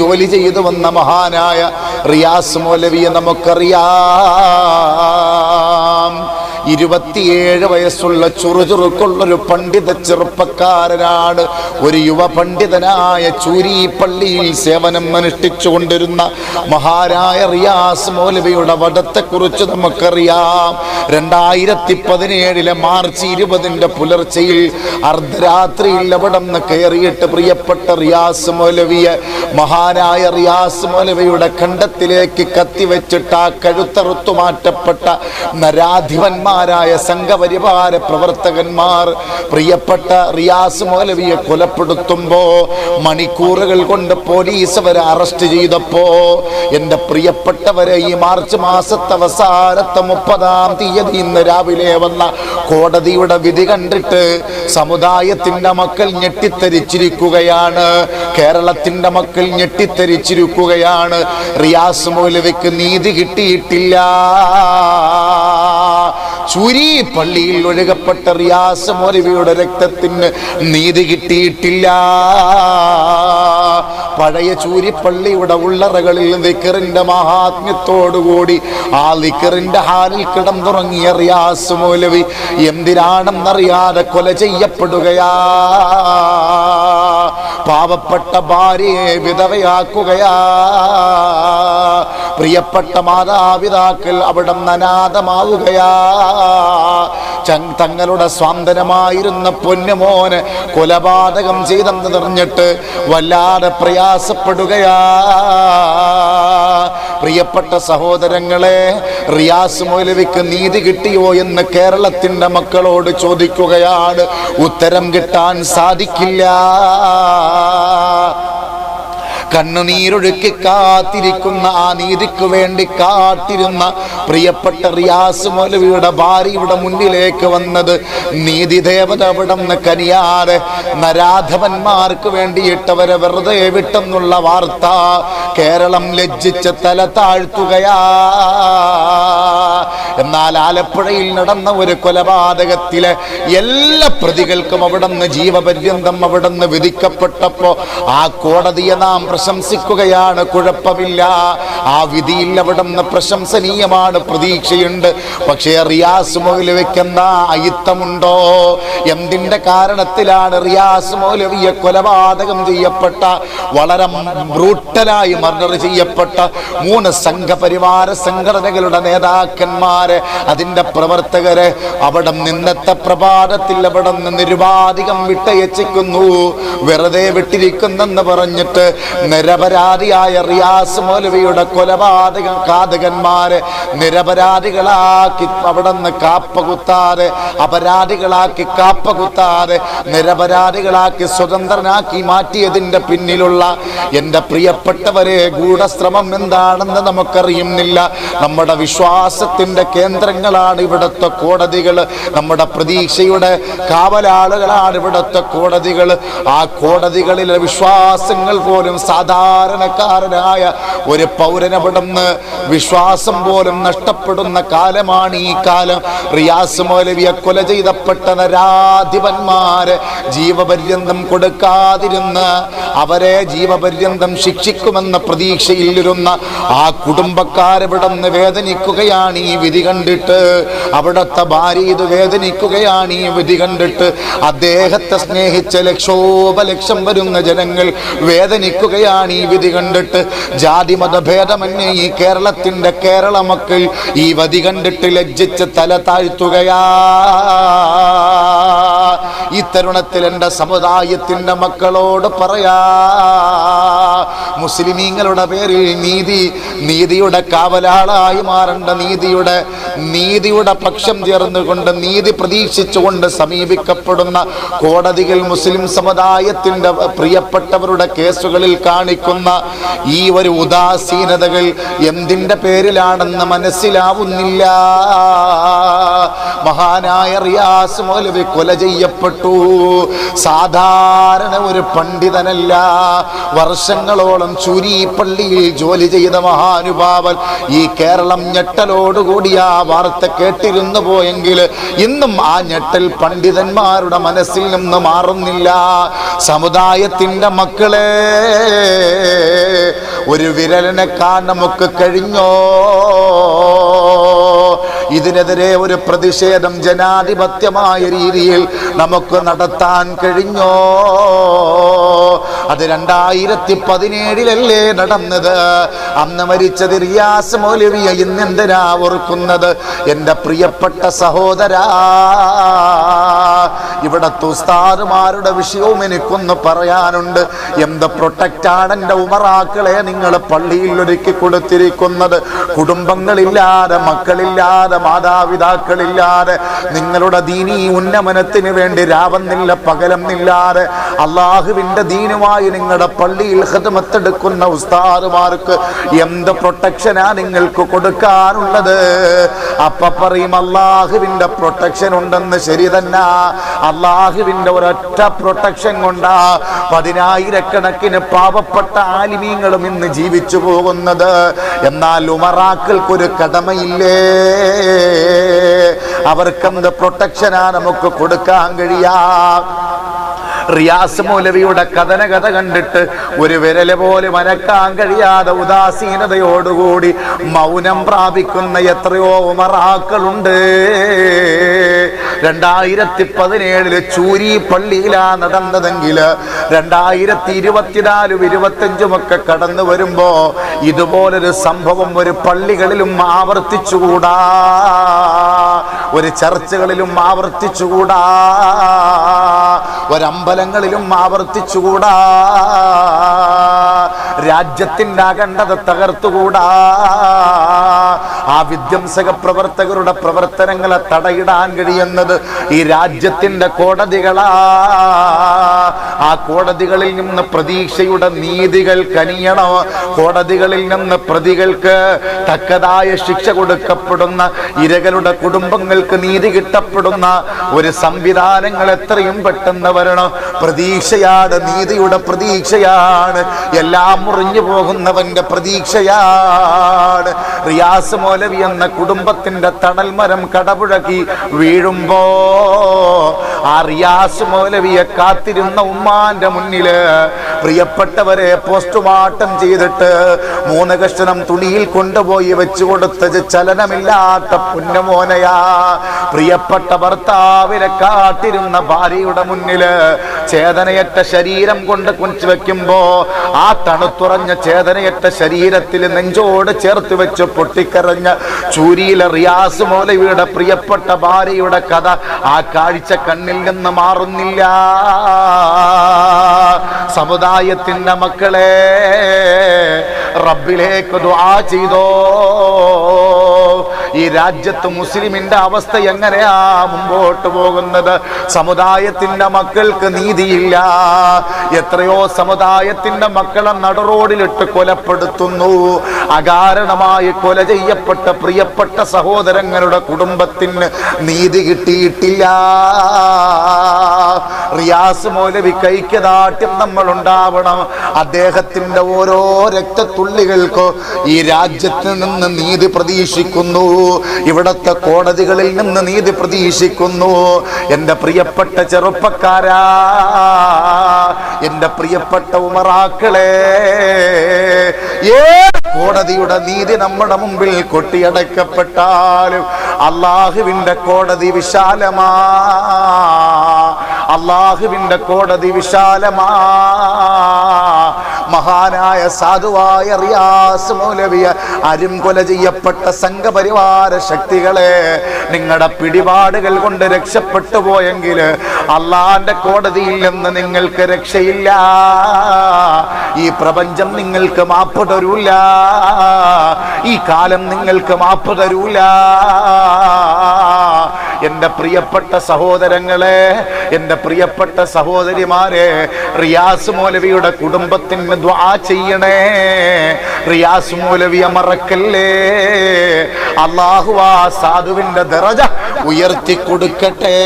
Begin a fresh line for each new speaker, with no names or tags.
ജോലി ചെയ്തു വന്ന മഹാനായ റിയാസ് മൗലവിയെ നമുക്കറിയാം. ഇരുപത്തിയേഴ് വയസ്സുള്ള ചുറുചുറുക്കുള്ളൊരു പണ്ഡിത ചെറുപ്പക്കാരനാണ്. ഒരു യുവ പണ്ഡിതനായ ചൂരിപ്പള്ളിയിൽ സേവനം അനുഷ്ഠിച്ചു കൊണ്ടിരുന്ന മഹാരായ റിയാസ് മൗലവിയുടെ വടത്തെക്കുറിച്ച് നമുക്കറിയാം. രണ്ടായിരത്തി പതിനേഴിലെ മാർച്ച് ഇരുപതിന്റെ പുലർച്ചയിൽ അർദ്ധരാത്രിയിൽ അവിടെ നിന്ന് കയറിയിട്ട് പ്രിയപ്പെട്ട റിയാസ് മൗലവിയെ മഹാനായ റിയാസ് മൗലവിയുടെ ഖണ്ഡത്തിലേക്ക് കത്തിവെച്ചിട്ട് ആ കഴുത്തറുത്തു മാറ്റപ്പെട്ട നരാധിപന്മാരായ സംഘപരിവാര പ്രവർത്തകന്മാർ പ്രിയപ്പെട്ട റിയാസ് മൗലവിയെ കൊലപ്പെടുത്തുമ്പോ മണിക്കൂറുകൾ കൊണ്ട് പോലീസ് അവരെ അറസ്റ്റ് ചെയ്തപ്പോ എന്റെ പ്രിയപ്പെട്ടവരെ ഈ മാർച്ച് മാസത്തെ അവസാനത്തെ മുപ്പതാം തീയതി ഇന്ന് രാവിലെ വന്ന കോടതിയുടെ വിധി കണ്ടിട്ട് സമുദായത്തിന്റെ മക്കൾ ഞെട്ടിത്തരിച്ചിരിക്കുകയാണ്. കേരളത്തിന്റെ മക്കൾ ഞെട്ടിത്തരിച്ചിരിക്കുകയാണ്. റിയാസ് മൗലവിക്ക് നീതി കിട്ടിയിട്ടില്ല. ചുരി പള്ളിയിൽ ഒഴുകപ്പെട്ട റിയാസ് മൗലവിയുടെ രക്തത്തിന് നീതി കിട്ടിയിട്ടില്ല. പഴയ ചൂരിപ്പള്ളിയുടെ ഉള്ളറകളിൽ ദിക്കറിന്റെ മഹാത്മ്യത്തോടുകൂടി ആ ദിക്കറിന്റെ ഹാലിൽ കിടന്നുറങ്ങിയ റിയാസ് മൗലവി എന്തിനാണെന്നറിയാതെ കൊല ചെയ്യപ്പെടുകയാ. പാവപ്പെട്ട ഭാര്യയെ വിധവയാക്കുകയാ. പ്രിയപ്പെട്ട മാതാപിതാക്കൾ അവിടെ നനാഥമാവുകയാ തങ്ങളുടെ സ്വാന്തനമായിരുന്ന പൊന്നുമോന് കൊലപാതകം ചെയ്തെന്ന് നിറഞ്ഞിട്ട് വല്ലാതെ പ്രയാസപ്പെടുകയാ. പ്രിയപ്പെട്ട സഹോദരങ്ങളെ റിയാസ് മൗലവിക്ക് നീതി കിട്ടിയോ എന്ന് കേരളത്തിന്റെ മക്കളോട് ചോദിക്കുകയാണ്. ഉത്തരം കിട്ടാൻ സാധിക്കില്ല. കണ്ണുനീരൊഴുക്കി കാത്തിരിക്കുന്ന ആ നീതിക്ക് വേണ്ടി കാത്തിരുന്ന പ്രിയപ്പെട്ട റിയാസ് മൗലവിയുടെ ഭാര്യയുടെ മുന്നിലേക്ക് വന്നത്. നീതി ദേവത അവിടെ നിന്ന് കനിയാതെ നരാധവന്മാർക്ക് വേണ്ടിയിട്ടവരെ വെറുതെ വിട്ടെന്നുള്ള വാർത്ത കേരളം ലജ്ജിച്ച് തല താഴ്ത്തുകയാ. എന്നാൽ ആലപ്പുഴയിൽ നടന്ന ഒരു കൊലപാതകത്തിലെ എല്ലാ പ്രതികൾക്കും അവിടെ നിന്ന് ജീവപര്യന്തം അവിടെ നിന്ന് വിധിക്കപ്പെട്ടപ്പോ ആ കോടതിയെ നാം പ്രശംസിക്കുകയാണ് കുഴപ്പമില്ല. ആ വിധിയിൽ അവിടെ നിന്ന് പ്രശംസനീയമാണ് പ്രതീക്ഷയുണ്ട്. പക്ഷേ റിയാസ് മൗലവി വെക്കുന്ന അയിത്തമുണ്ടോ? എന്തിന്റെ കാരണത്തിലാണ് റിയാസ് മൗലവിയെ കൊലപാതകം ചെയ്യപ്പെട്ട? വളരെ ബ്രൂട്ടലായി മർഡർ ചെയ്യപ്പെട്ട മൂന്ന് സംഘപരിവാര സംഘടനകളുടെ നേതാക്കന്മാരെ അതിന്റെ പ്രവർത്തകരെ അവിടെ നിന്നത്തെ പ്രഭാതത്തിൽ അവിടെ നിന്ന് നിരുപാധികം വിട്ടയച്ചിക്കുന്നു. വെറുതെ വിട്ടിരിക്കുന്നെന്ന് പറഞ്ഞിട്ട് നിരപരാധിയായ റിയാസ് മൗലവിയുടെ കൊലപാതക ഘാതകന്മാരെ നിരപരാധികളാക്കി അവിടെ നിന്ന് കാപ്പ കുത്താതെ അപരാധികളാക്കി കാപ്പ കുത്താതെ നിരപരാധികളാക്കി സ്വതന്ത്രനാക്കി മാറ്റിയതിന്റെ പിന്നിലുള്ള എന്റെ പ്രിയപ്പെട്ടവരെ ഗൂഢശ്രമം എന്താണെന്ന് നമുക്കറിയുന്നില്ല. നമ്മുടെ വിശ്വാസത്തിന്റെ കേന്ദ്രങ്ങളാണ് ഇവിടുത്തെ കോടതികൾ. നമ്മുടെ പ്രതീക്ഷയുടെ കാവലാളുകളാണ് ഇവിടുത്തെ കോടതികൾ. ആ കോടതികളിലെ വിശ്വാസങ്ങൾ പോലും സാധാരണക്കാരനായ ഒരു പൗരനവിടുന്ന് വിശ്വാസം പോലും നഷ്ടപ്പെടുന്ന കാലമാണ് ഈ കാലം. റിയാസ് മൗലവിയെ കൊല ചെയ്തപ്പെട്ട നരാധിപന്മാരെ ജീവപര്യന്തം കൊടുക്കാതിരുന്ന് അവരെ ജീവപര്യന്തം ശിക്ഷിക്കുമെന്ന പ്രതീക്ഷയിലിരുന്ന ആ കുടുംബക്കാരവിടുന്ന് വേദനിക്കുകയാണ് ഈ വിധി കണ്ടിട്ട് അവിടുത്തെ ഭാര്യ ഇത് വേദനിക്കുകയാണ് ഈ വിധി കണ്ടിട്ട് അദ്ദേഹത്തെ സ്നേഹിച്ച ലക്ഷോപലക്ഷം വരുന്ന ജനങ്ങൾ വേദനിക്കുകയാണ്. ഈ വിധി കണ്ടിട്ട് ജാതി മതഭേദമന്യേ ഈ കേരളത്തിന്റെ കേരള മക്കൾ ഈ വധി കണ്ടിട്ട് ലജ്ജിച്ച് തല താഴ്ത്തുകയാ. ഈ തരുണത്തിൽ എന്റെ സമുദായത്തിന്റെ മക്കളോട് പറയാ മുസ്ലിമീങ്ങളുടെ പേരിൽ നീതി നീതിയുടെ കാവലാളായി മാറേണ്ട നീതിയുടെ നീതിയുടെ പക്ഷം ചേർന്നുകൊണ്ട് നീതി പ്രതീക്ഷിച്ചുകൊണ്ട് സമീപിക്കപ്പെടുന്ന കോടതികൾ മുസ്ലിം സമുദായത്തിന്റെ പ്രിയപ്പെട്ടവരുടെ കേസുകളിൽ കാണിക്കുന്ന ഈ ഒരു ഉദാസീനതകൾ എന്തിന്റെ പേരിലാണെന്ന് മനസ്സിലാവുന്നില്ല. മഹാനായ റിയാസ് മൗലവി കൊല ചെയ്യപ്പെട്ടു. സാധാരണ ഒരു പണ്ഡിതനല്ല. വർഷങ്ങളോളം ചുരി പള്ളിയിൽ ജോലി ചെയ്ത മഹാനുഭാവൻ ഈ കേരളം ഞെട്ടലോടുകൂടി ആ വാർത്ത കേട്ടിരുന്നു പോയെങ്കിൽ ഇന്നും ആ ഞെട്ടൽ പണ്ഡിതന്മാരുടെ മനസ്സിൽ നിന്ന് മാറുന്നില്ല. സമുദായത്തിന്റെ മക്കളെ ഒരു വിരലിനെക്കാൻ നമുക്ക് കഴിഞ്ഞോ? ഇതിനെതിരെ ഒരു പ്രതിഷേധം ജനാധിപത്യമായ രീതിയിൽ നമുക്ക് നടത്താൻ കഴിഞ്ഞോ? അത് രണ്ടായിരത്തി പതിനേഴിലല്ലേ നടന്നത്? അന്ന് മരിച്ചത് റിയാസ് മൗലവിയ ഇന്നെന്തിനാ ഓർക്കുന്നത്? എന്റെ പ്രിയപ്പെട്ട സഹോദരാ ഇവിടത്തെ ഉസ്താദുമാരുടെ വിഷയവും എനിക്കൊന്ന് പറയാനുണ്ട്. എന്ത് പ്രൊട്ടക്റ്റാണ് എന്റെ ഉമറാക്കളെ നിങ്ങൾ പള്ളിയിൽ ഒരുക്കി കൊടുത്തിരിക്കുന്നത്? കുടുംബങ്ങളില്ലാതെ മക്കളില്ലാതെ മാതാപിതാക്കളില്ലാതെ നിങ്ങളുടെ ദീനി ഉന്നമനത്തിന് വേണ്ടി രാവന്നില്ല പകലന്നില്ലാതെ അള്ളാഹുവിന്റെ ദീനുമായി നിങ്ങളുടെ പള്ളിയിൽ ഹൃദമത്തെടുക്കുന്ന ഉസ്താദുമാർക്ക് എന്ത് പ്രൊട്ടക്ഷനാ നിങ്ങൾക്ക് കൊടുക്കാനുള്ളത്? അപ്പ പറയും അള്ളാഹുവിന്റെ പ്രൊട്ടക്ഷൻ ഉണ്ടെന്ന് ശരി തന്നെ അള്ളാഹുവിന്റെ ഒരൊറ്റ പ്രൊട്ടക്ഷൻ കൊണ്ടാ പതിനായിരക്കണക്കിന് പാവപ്പെട്ട ആലിമീങ്ങളും ഇന്ന് ജീവിച്ചു പോകുന്നത്. എന്നാൽ ഉമറാക്കൾക്കൊരു കടമയില്ലേ? അവർക്കെന്ത് പ്രൊട്ടക്ഷനാ നമുക്ക് കൊടുക്കാൻ കഴിയാ. റിയാസ് മൗലവിയുടെ കഥന കഥ കണ്ടിട്ട് ഒരു വിരൽ പോലും അനക്കാൻ കഴിയാതെ ഉദാസീനതയോടുകൂടി മൗനം പ്രാപിക്കുന്ന എത്രയോ ഉമറാക്കളുണ്ട്. രണ്ടായിരത്തി പതിനേഴിൽ ചൂരി പള്ളിയിലാ നടന്നതെങ്കിൽ രണ്ടായിരത്തി ഇരുപത്തിനാലും ഇരുപത്തഞ്ചും ഒക്കെ കടന്നു വരുമ്പോ ഇതുപോലൊരു സംഭവം ഒരു പള്ളികളിലും ആവർത്തിച്ചുകൂടാ. ഒരു ചർച്ചകളിലും ആവർത്തിച്ചുകൂടാ. ഒരമ്പലങ്ങളിലും ആവർത്തിച്ചുകൂടാ. രാജ്യത്തിന്റെ അഖണ്ഡത തകർത്തുകൂടാ. ആ വിധ്വംസക പ്രവർത്തകരുടെ പ്രവർത്തനങ്ങളെ തടയിടാൻ കഴിയുന്നത് ഈ രാജ്യത്തിന്റെ കോടതികളാ. ആ കോടതികളിൽ നിന്ന് പ്രതീക്ഷയുടെ നീതികൾ കനിയണോ. കോടതികളിൽ നിന്ന് പ്രതികൾക്ക് തക്കതായ ശിക്ഷ കൊടുക്കപ്പെടുന്ന ഇരകളുടെ കുടുംബങ്ങൾക്ക് നീതി കിട്ടപ്പെടുന്ന ഒരു സംവിധാനങ്ങൾ എത്രയും പെട്ടെന്ന് വരണം. പ്രതീക്ഷയാണ് നീതിയുടെ പ്രതീക്ഷയാണ്. എല്ലാം മുറിഞ്ഞു പോകുന്നവന്റെ പ്രതീക്ഷയാണ്. റിയാസ് മൗലവി എന്ന കുടുംബത്തിന്റെ തണൽ മരം കടപുഴകി വീഴുമ്പോ ആ റിയാസ് മൗലവിയെ കാത്തിരുന്ന ഉമ്മാന്റെ മുന്നിൽ പ്രിയപ്പെട്ടവരെ പോസ്റ്റ്മോർട്ടം ചെയ്തിട്ട് മൂന്ന് കഷ്ണം തുണിയിൽ കൊണ്ടുപോയി വെച്ചു കൊടുത്തത് ചലനമില്ലാത്ത പുന്നമോനയാ പ്രിയപ്പെട്ട ഭർത്താവിനെ കാത്തിരുന്ന ഭാര്യയുടെ മുന്നിൽ ചേതനയറ്റ ശരീരം കൊണ്ട് കുഞ്ചു വെക്കുമ്പോ ആ തണുത്തുറഞ്ഞ ചേതനയറ്റ ശരീരത്തിൽ നെഞ്ചോട് ചേർത്ത് വെച്ച് പൊട്ടിക്കരഞ്ഞ ചൂരിയിലെ റിയാസ് മൗലവിയുടെ പ്രിയപ്പെട്ട ഭാര്യയുടെ കഥ ആ കാഴ്ച കണ്ണിൽ നിന്ന് മാറുന്നില്ല. സമുദായത്തിന്റെ മക്കളെ റബ്ബിലേക്ക് ദുആ ചെയ്തോ. ഈ രാജ്യത്ത് മുസ്ലിമിന്റെ അവസ്ഥ എങ്ങനെയാ മുമ്പോട്ട് പോകുന്നത്? സമുദായത്തിന്റെ മക്കൾക്ക് നീതിയില്ല. എത്രയോ സമുദായത്തിന്റെ മക്കളെ നടറോഡിലിട്ട് കൊലപ്പെടുത്തുന്നു. അകാരണമായി കൊല ചെയ്യപ്പെട്ട പ്രിയപ്പെട്ട സഹോദരങ്ങളുടെ കുടുംബത്തിന് നീതി കിട്ടിയിട്ടില്ല. റിയാസ് മൗലവി കൈക്കദാട്യം നമ്മൾ ഉണ്ടാവണം അദ്ദേഹത്തിന്റെ ഓരോ രക്തത്തുള്ളികൾക്കോ ഈ രാജ്യത്ത് നിന്ന് നീതി പ്രതീക്ഷിക്കുന്നു. ഇവിടത്തെ കോടതികളിൽ നിന്ന് നീതി പ്രതീക്ഷിക്കുന്നു. എന്റെ പ്രിയപ്പെട്ട ചെറുപ്പക്കാരാ എന്റെ പ്രിയപ്പെട്ട ഉമറാക്കളെ ഏ കോടതിയുടെ നീതി നമ്മുടെ മുമ്പിൽ കൊട്ടിയടക്കപ്പെട്ടാലും അള്ളാഹുവിന്റെ കോടതി വിശാലമാ. അള്ളാഹുവിന്റെ കോടതി വിശാലമാ. മഹാനായ സാധുവായ റിയാസ് മൗലവിയ അരുംകൊല ചെയ്യപ്പെട്ട സംഘപരിവാര ശക്തികളെ നിങ്ങളുടെ പിടിപാടുകൾ കൊണ്ട് രക്ഷപ്പെട്ടു പോയെങ്കിൽ അള്ളാന്റെ കോടതിയിൽ നിന്ന് നിങ്ങൾക്ക് രക്ഷയില്ല. ഈ പ്രപഞ്ചം നിങ്ങൾക്ക് മാപ്പ് തരൂല. ഈ കാലം നിങ്ങൾക്ക് മാപ്പ് തരൂല. എന്റെ പ്രിയപ്പെട്ട സഹോദരങ്ങളെ എന്റെ പ്രിയപ്പെട്ട സഹോദരിമാരെ റിയാസ് മൗലവിയുടെ കുടുംബത്തിന് ദ്വാ ചെയ്യണേ. റിയാസ് മൗലവിയെ മറക്കല്ലേ? അള്ളാഹു ആ സാധുവിന്റെ ദറജ ഉയർത്തി കൊടുക്കട്ടെ